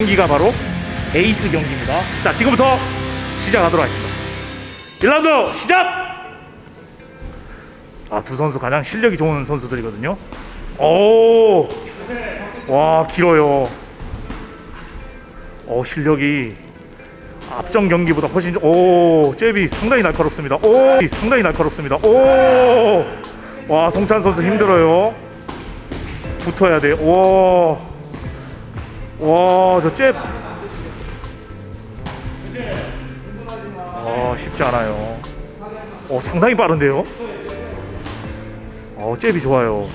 경기가 바로 에이스 경기입니다. 자, 지금부터 시작하도록 하겠습니다. 1라운드 시작! 아, 두 선수 가장 실력이 좋은 선수들이거든요. 오! 와, 길어요. 어, 실력이 앞전 경기보다 훨씬 좀- 오, 잽이 상당히 날카롭습니다. 오, 상당히 날카롭습니다. 오! 와, 송찬 선수 힘들어요. 붙어야 돼. 와. 와, 저 잽. 아, 쉽지 않아요. 어, 상당히 빠른데요. 어, 잽이 좋아요.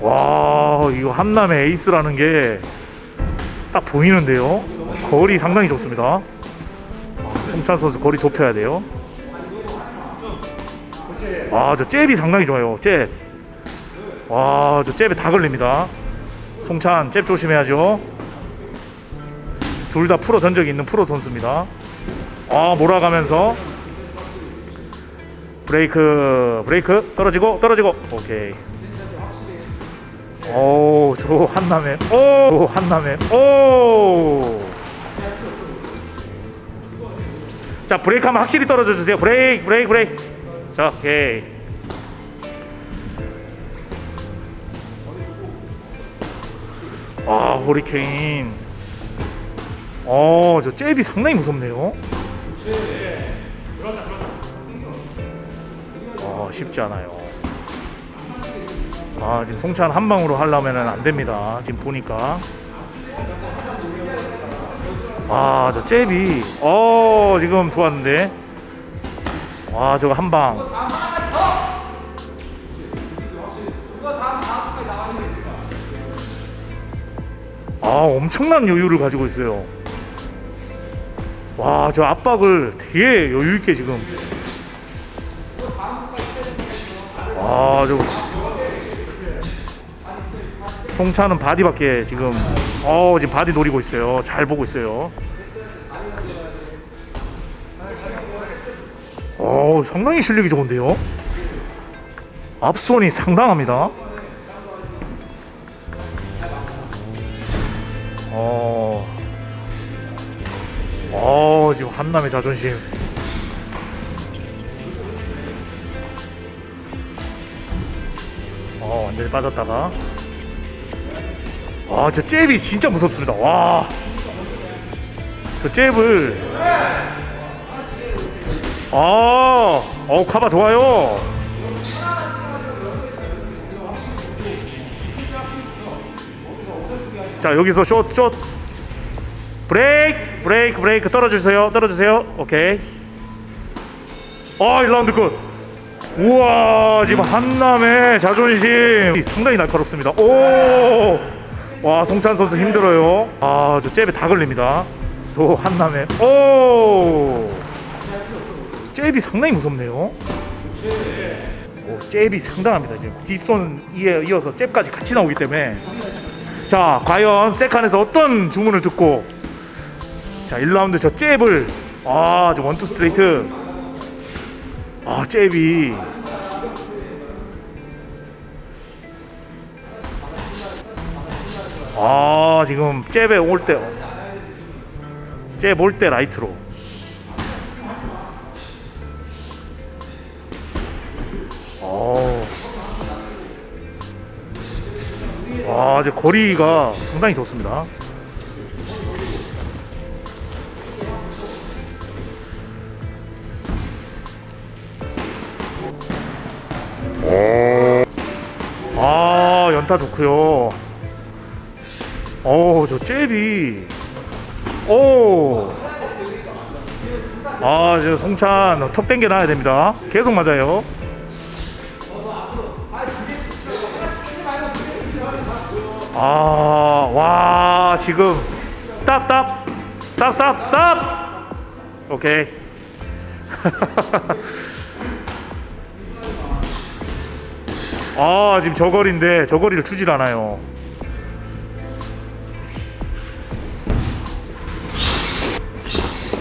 와, 이거 한남의 에이스라는 게 딱 보이는데요. 거리 상당히 좋습니다. 아, 송찬 선수 거리 좁혀야 돼요. 아, 저 잽이 상당히 좋아요. 잽. 와, 저 잽에 다 걸립니다. 송찬 잽 조심해야죠. 둘 다 프로 전적이 있는 프로 선수입니다. 아 몰아가면서 브레이크 브레이크 떨어지고 떨어지고 오케이. 오저 한남에 오 한남에 오. 자 브레이크 하면 확실히 떨어져 주세요. 브레이크 브레이크 브레이크. 자 오케이. 아 호리케인. 어저 잽이 상당히 무섭네요. 아 쉽지 않아요. 아 지금 송찬 한 방으로 하려면 안 됩니다. 지금 보니까. 아저 잽이. 어 지금 좋았는데. 와 저거 한방 아 엄청난 여유를 가지고 있어요. 와 저 압박을 되게 여유 있게 지금. 아저 송차는 바디밖에 지금 어 지금 바디 노리고 있어요. 잘 보고 있어요. 어 상당히 실력이 좋은데요. 앞손이 상당합니다. 어, 어 지금 한남의 자존심. 어 완전히 빠졌다가. 아, 저 잽이 진짜 무섭습니다. 와, 저 잽을. 아, 어 카바 좋아요. 자 여기서 숏, 숏. 브레이크 브레이크 브레이크. 떨어주세요 떨어주세요. 오케이. 어 1라운드 끝. 우와 지금 한남의 자존심. 상당히 날카롭습니다. 오와 송찬 선수 힘들어요. 아저 잽에 다 걸립니다. 또 한남의. 오! 잽이 상당히 무섭네요. 오, 잽이 상당합니다 지금. 뒷손 이어서 잽까지 같이 나오기 때문에 자, 과연 세칸에서 어떤 주문을 듣고 자, 1라운드 저 잽을 아, 저 원투 스트레이트. 아, 잽이. 아, 지금 잽에 올 때 잽 올 때 라이트로 와 이제 거리가 상당히 좋습니다. 아 연타 좋고요. 어저 잽이 오. 아, 저 송찬 턱 당겨 놔야 됩니다. 계속 맞아요. 아, 와, 지금 스탑 스탑 스탑 스탑 스탑. 오케이. 아, 지금 저거리인데 저거리를 주질 않아요.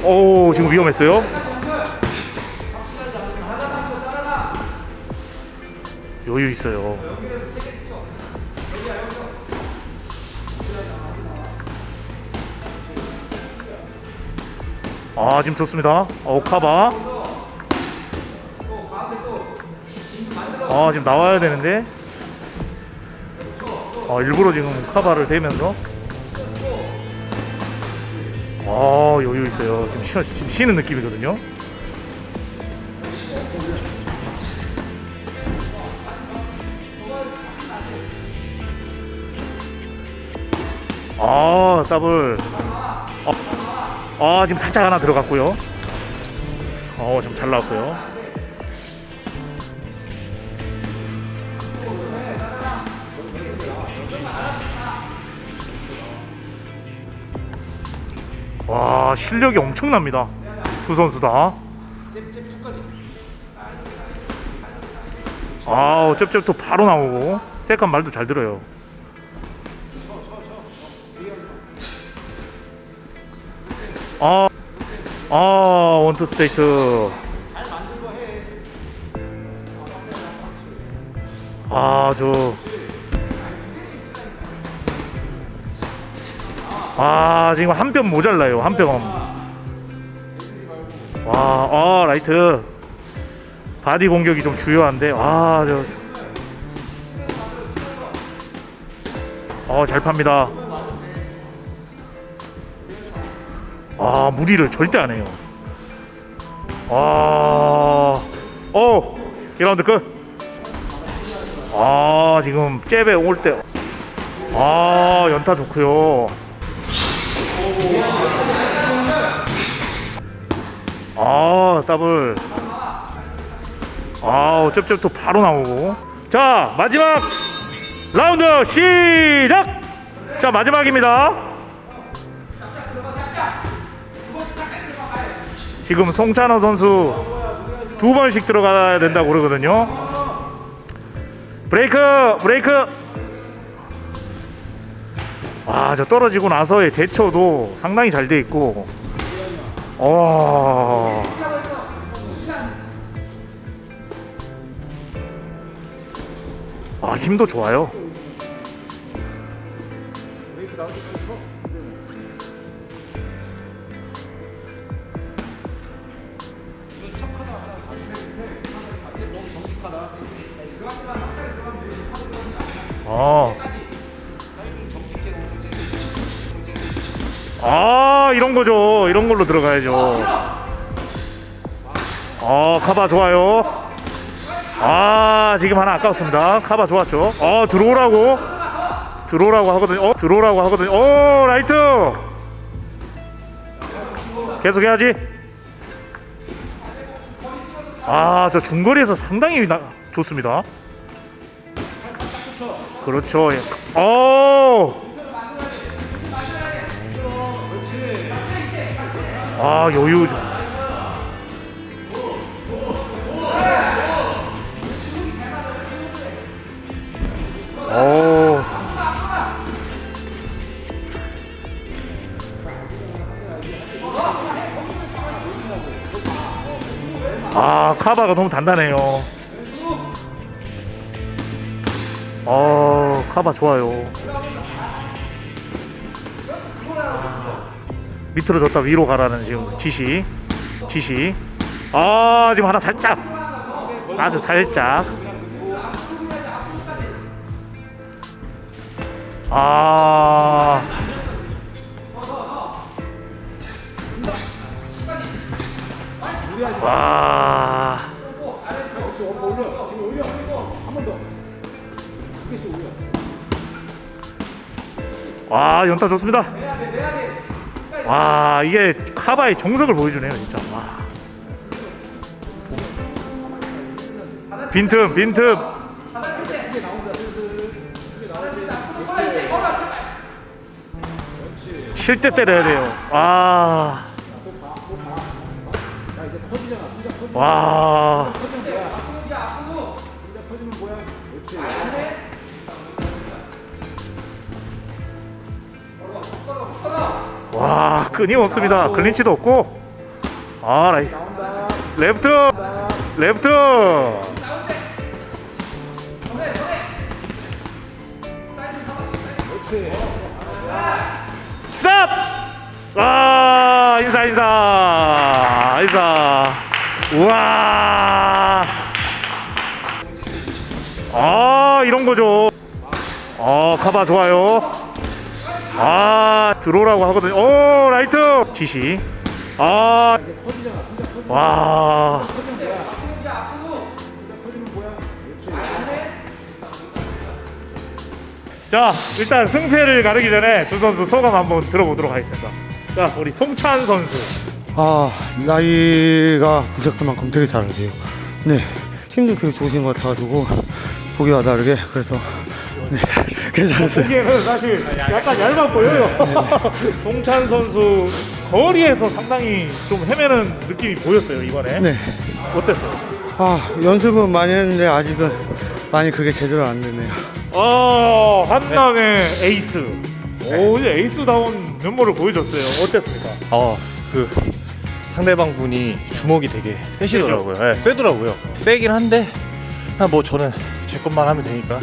오, 지금 위험했어요. 여유 있어요. 아 지금 좋습니다. 어 카바. 아 지금 나와야 되는데. 아 일부러 지금 카바를 대면서. 아 여유 있어요. 지금 쉬, 지금 쉬는 느낌이거든요. 아 더블. 아 지금 살짝 하나 들어갔고요. 어 지금 잘 나왔고요. 와 실력이 엄청납니다. 두 선수 다. 아우 잽잽도 바로 나오고 세컨 말도 잘 들어요. 아, 아 원투 스테이트. 아, 저. 아, 지금 한 뼘 모자라요. 한 뼘. 와, 아, 라이트. 바디 공격이 좀 주요한데. 아, 저. 어, 잘 팝니다. 아 무리를 절대 안 해요. 아, 어, 1라운드 끝. 아 지금 잽에 올 때, 아 연타 좋고요. 아 더블. 아 잽잽도 바로 나오고. 자 마지막 라운드 시작. 자 마지막입니다. 지금 송찬호 선수 두 번씩 들어가야 된다고 그러거든요. 브레이크, 브레이크. 아, 저 떨어지고 나서의 대처도 상당히 잘 돼 있고. 어. 아, 힘도 좋아요. 아. 아 이런 거죠. 이런 걸로 들어가야죠. 아 카바 좋아요. 아 지금 하나 아까웠습니다. 카바 좋았죠. 아 들어오라고 들어오라고 하거든요. 어 들어오라고 하거든요. 오 라이트. 계속 해야지. 아 저 중거리에서 상당히 나, 좋습니다. 그렇죠. 예. 오. 아 여유. 좀. 오. 아 카바가 너무 단단해요. 어 카바 좋아요. 밑으로 졌다 위로 가라는 지금 지시 지시. 아 지금 하나 살짝 아주 살짝. 아. 와. 와 연타 좋습니다. 와 이게 카바의 정석을 보여주네요 진짜. 와. 빈틈 빈틈. 칠 때 때려야 돼요. 와. 와. 끊임없습니다. 클린치도 없고. 아 라이. 레프트. 레프트. 스탑. 아 인사 인사 인사 우와 아 이런 거죠 아 카바 좋아요 아 들어오라고 하거든요. 오 라이트! 지시. 아, 아와. 자 일단 승패를 가르기 전에 두 선수 소감 한번 들어보도록 하겠습니다. 자 우리 송찬 선수. 아 나이가 부족한 만큼 되게 잘하세요. 네 힘도 되게 좋으신 것 같아가지고 보기와 다르게 그래서 네 괜찮았어요. 보기에는 사실 약간 얇아 보여요. 송찬 선수 거리에서 상당히 좀 헤매는 느낌이 보였어요 이번에. 네. 어땠어요? 아 연습은 많이 했는데 아직은 많이 그게 제대로 안 되네요. 어 한남의 에이스. 오 이제 에이스다운 면모를 보여줬어요. 어땠습니까? 어, 그 상대방 분이 주먹이 되게 세시더라고요. 예, 세더라고요. 세긴 한데 그냥 뭐 저는 제 것만 하면 되니까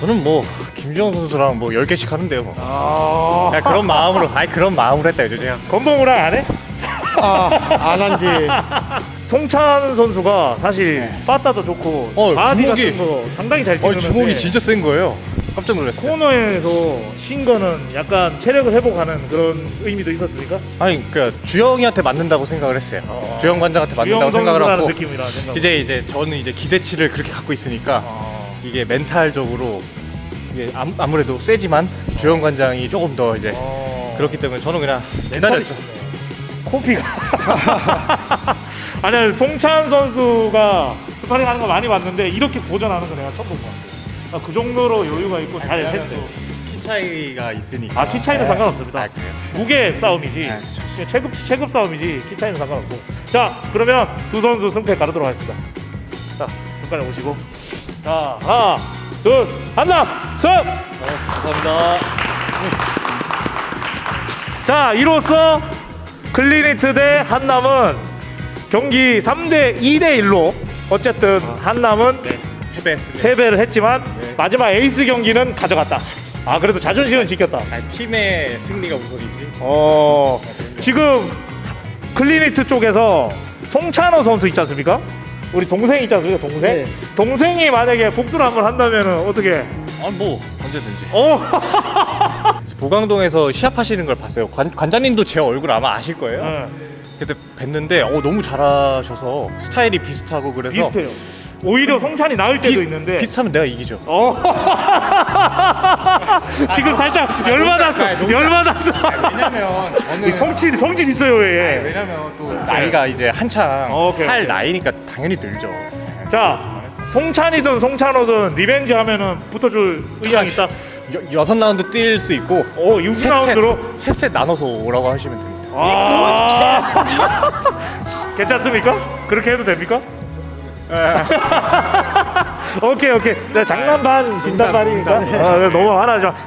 저는 뭐 김주영 선수랑 뭐 10개씩 하는데요. 뭐. 아 그냥 그런 마음으로 아니 그런 마음으로 했다 요즘 그냥. 건봉우랑 안 해? 아안 한지 송찬 선수가 사실 빠따도 좋고 어, 바디 주먹이- 같은 거 상당히 잘 어, 찍는데 주먹이 진짜 센 거예요. 깜짝 놀랐어요. 코너에서 신 거는 약간 체력을 회복하는 그런 의미도 있었습니까? 아니 그러니까 주영이한테 맞는다고 생각을 했어요. 어. 주영 관장한테 맞는다고 생각을 하고 느낌이라 생각. 이제 이제 저는 이제 기대치를 그렇게 갖고 있으니까 어. 이게 멘탈적으로 이게 암- 아무래도 세지만 주영 관장이 조금 더 이제 어. 그렇기 때문에 저는 그냥 기다렸죠. 코피가 아니야 송찬 선수가 스파링 하는 거 많이 봤는데 이렇게 고전하는 거 내가 처음 본것 같아. 아, 그 정도로 여유가 있고 잘 했어요. 키 차이가 있으니까. 아 키 차이는 상관없습니다. 아, 그래요? 무게 싸움이지. 네, 그냥 체급 체급 싸움이지 키 차이는 상관없고. 자 그러면 두 선수 승패 가르도록 하겠습니다. 자 중간에 오시고. 자 하나 둘 한남 승. 감사합니다. 자 이로써 클리니트 대 한남은 경기 3대 2대 1로 어쨌든 한남은 패배했습니다. 패배를 했지만 마지막 에이스 경기는 가져갔다. 아 그래도 자존심은 지켰다. 아, 팀의 승리가 우선이지. 어 지금 클리니트 쪽에서 송찬호 선수 있지 않습니까? 우리 동생 있지 않습니까? 동생? 네. 동생이 만약에 복수를 한번 한다면 어떻게? 아뭐 언제든지. 어? 보강동에서 시합하시는 걸 봤어요. 관, 관장님도 제 얼굴 아마 아실 거예요. 네, 그때 뵀는데 어, 너무 잘하셔서 스타일이 비슷하고 그래서 비슷해요. 오히려 송찬이 나을 때도 있는데. 비슷하면 내가 이기죠. 어? 지금 살짝 열받았어. 열받았어. 왜냐면 저는 이 성질 성질 있어요 얘. 왜냐면 또 나이가 이제 한창 어, 오케이, 할 오케이. 나이니까 당연히 늘죠. 자 송찬이든 송찬호든 리벤지 하면은 붙어줄 의향 있다. 여, 여섯 라운드 뛸 수 있고 오 6라운드로. 셋셋 나눠서 오라고 하시면 됩니다. 아 괜찮습니까? 그렇게 해도 됩니까? 오케이 오케이. 네, 장난 반 진담 반이니까 아, 너무 화나지 마.